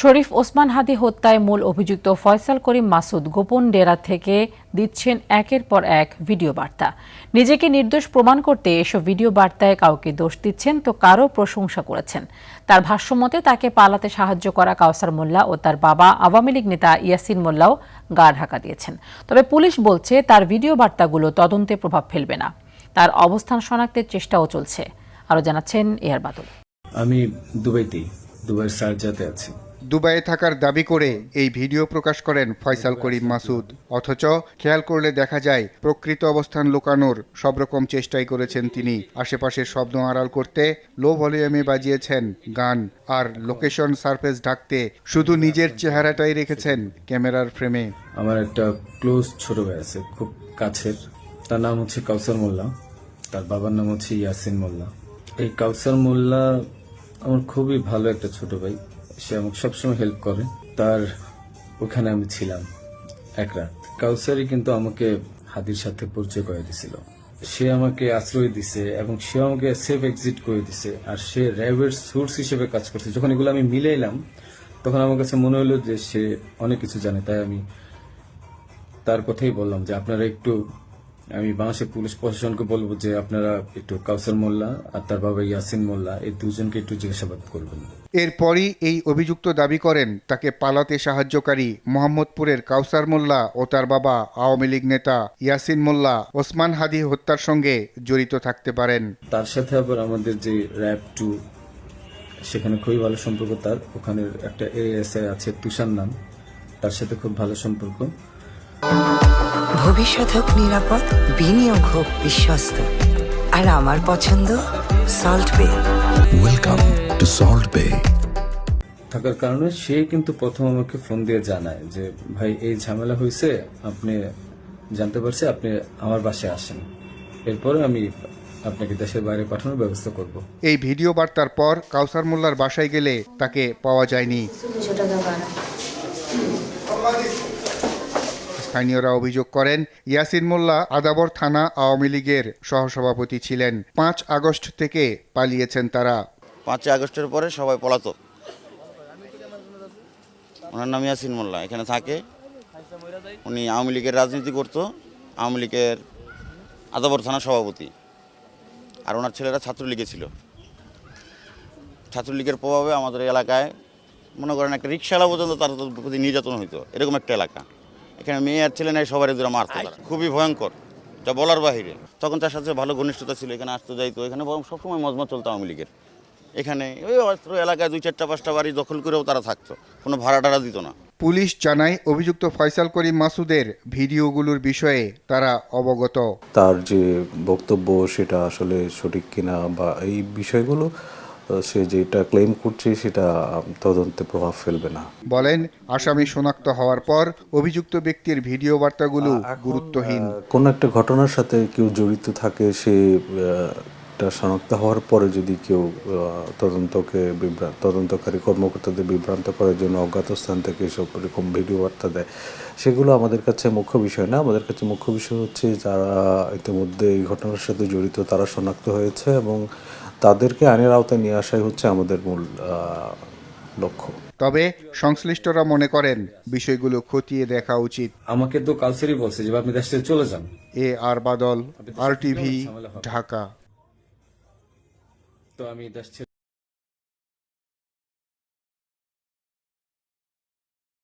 শরীফ ওসমান হাদি হত্যায় মূল অভিযুক্ত ফয়সাল করিম মাসুদ গোপন ডেরা থেকে দিচ্ছেন একের পর এক ভিডিও বার্তা। নিজেকে নির্দোষ প্রমাণ করতে এসব ভিডিও বার্তায় কাউকে দোষ দিচ্ছেন তো কারও প্রশংসা করেছেন। তার ভাষ্যমতে তাকে পালাতে সাহায্য করা কাউসার মোল্লা ও তার বাবা আওয়ামী লীগ নেতা ইয়াসিন মোল্লাও গা ঢাকা দিয়েছেন। তবে পুলিশ বলছে তার ভিডিও বার্তাগুলো তদন্তে প্রভাব ফেলবে না। তার অবস্থান শনাক্তের চেষ্টাও চলছে। আরও জানাচ্ছেন এয়ার বাদল। আমি দুবাইতেই, দুবাইয়ের সার্জাতে আছি। দুবাইয়ে থাকার দাবি করে এই ভিডিও প্রকাশ করেন ফয়সাল করিম মাসুদ। অথচ খেয়াল করলে দেখা যায়, প্রকৃত অবস্থান লুকানোর সব রকম চেষ্টাই করেছেন তিনি। আশেপাশের শব্দ আড়াল করতে লো ভলিউমে বাজিয়েছেন গান আর লোকেশন সারফেস ঢাকতে শুধু নিজের চেহারাটাই রেখেছেন ক্যামেরার ফ্রেমে। আমার একটা ক্লোজ ছোট ভাই আছে, খুব কাছের। তার নাম হচ্ছে কাউসার মোল্লা। তার বাবার নাম হচ্ছে ইয়াসিন মোল্লা। এই কাউসার মোল্লা আমার খুবই ভালো একটা ছোট ভাই। সে আমাকে সবসময় হেল্প করে। তার ওখানে আমি ছিলাম এক রাত। কাউসারই কিন্তু আমাকে হাদির সাথে পরিচয় করে দিছিল। সে আমাকে আশ্রয় দিছে এবং সে আমাকে সেফ এক্সিট করে দিছে। আর সে র্যাবের সোর্স হিসেবে কাজ করছে। যখন এগুলো আমি মিলাইলাম তখন আমার কাছে মনে হলো যে সে অনেক কিছু জানে। তাই আমি তার কথাই বললাম যে আপনারা একটু আমি বাংলাদেশের পুলিশ প্রশাসনকে বলব যে আপনারা একটু কাউসার মোল্লা আর তার বাবা ইয়াসিন মোল্লা এই দুজনকে একটু জিজ্ঞাসাবাদ করবেন। এরপরই এই অভিযুক্ত দাবি করেন তাকে পালাতে সাহায্যকারী মোহাম্মদপুরের কাউসার মোল্লা ও তার বাবা আওয়ামী লীগ নেতা ইয়াসিন মোল্লা ওসমান হাদি হত্যার সঙ্গে জড়িত থাকতে পারেন। তার সাথে আবার আমাদের যে র্যাব টু সেখানে খুবই ভালো সম্পর্ক তার ওখানে একটা এএসআই আছে তুষার নাম তার সাথে খুব ভালো সম্পর্ক। ভবিষ্যৎ হোক নিরাপদ বিনিয়োগ হোক বিশ্বস্ত। আর আমার পছন্দ সল্ট বে ওয়েলকাম টু সল্ট Bay. থাকার কারণে সে কিন্তু প্রথম আমাকে ফোন দিয়ে জানায় যে ভাই এই ঝামেলা হয়েছে আপনি জানতে পারছি আপনি আমার বাসায় আসেন। এরপরে আমি আপনাকে দেশের বাইরে পাঠানোর ব্যবস্থা করব। এই ভিডিও বার্তার পর কাউসার মোল্লার বাসায় গেলে তাকে পাওয়া যায়নি। স্থানীয়রা অভিযোগ করেন, ইয়াসিন মোল্লা আদাবর থানা আওয়ামী লীগের সহসভাপতি ছিলেন। পাঁচ আগস্ট থেকে পালিয়েছেন তারা। পাঁচই আগস্টের পরে সবাই পলাতক। ওনার নাম ইয়াসিন মোল্লা, এখানে থাকে। উনি আওয়ামী লীগের রাজনীতি করতো, আওয়ামী লীগের আদাবর থানা সভাপতি। আর ওনার ছেলেরা ছাত্রলীগে ছিল। ছাত্রলীগের প্রভাবে আমাদের এলাকায় মনে করেন একটা রিক্সাওয়ালা পর্যন্ত তার প্রতি নির্যাতন হইতো। এরকম একটা এলাকা। এখানে মেয়ে আর ছেলে নাই সবার এদের মারতো তারা। খুবই ভয়ঙ্কর। যা বলার বাহিরে। তখন তার সাথে ভালো ঘনিষ্ঠতা ছিল এখানে আসতে যাইতো এখানে বরং সবসময় মজমত চলতো আওয়ামী লীগের। এখানে ওই অস্ত্র এলাকায় দুই চারটা পাঁচটা বাড়ি দখল করেও তারা থাকতো। কোনো ভাড়া টাড়া দিত না। পুলিশ জানায় অভিযুক্ত ফয়সাল করিম মাসুদের ভিডিওগুলোর বিষয়ে তারা অবগত। তার যে বক্তব্য সেটা আসলে সঠিক কিনা বা এই বিষয়গুলো সে যেটা ক্লেম করছে সেটা তদন্তে প্রভাব ফেলবে না। বলেন আসামি শনাক্ত হওয়ার পর অভিযুক্ত ব্যক্তির ভিডিও বার্তাগুলো গুরুত্বহীন। কোন একটা ঘটনার সাথে কেউ জড়িত থাকে সে আহ, টা শনাক্ত হওয়ার পরে যদি কেউ তদন্তকে বিভ্রান্ত তদন্তকারী কর্মকর্তাদের বিভ্রান্ত করার জন্য অজ্ঞাত স্থান থেকে এসব এরকম ভিডিও বার্তা দেয় সেগুলো আমাদের কাছে মুখ্য বিষয় না। আমাদের কাছে মুখ্য বিষয় হচ্ছে যারা ইতিমধ্যে এই ঘটনার সাথে জড়িত তারা শনাক্ত হয়েছে এবং তাদেরকে আইনের আওতায় নিয়ে আসাই হচ্ছে আমাদের মূল লক্ষ্য। তবে সংশ্লিষ্টরা মনে করেন বিষয়গুলো খতিয়ে দেখা উচিত। আমাকে তো কালসারই বলছে যে আপনি দেশ থেকে চলে যান। A R Badal R TV Dhaka. তো আমি ছেড়ে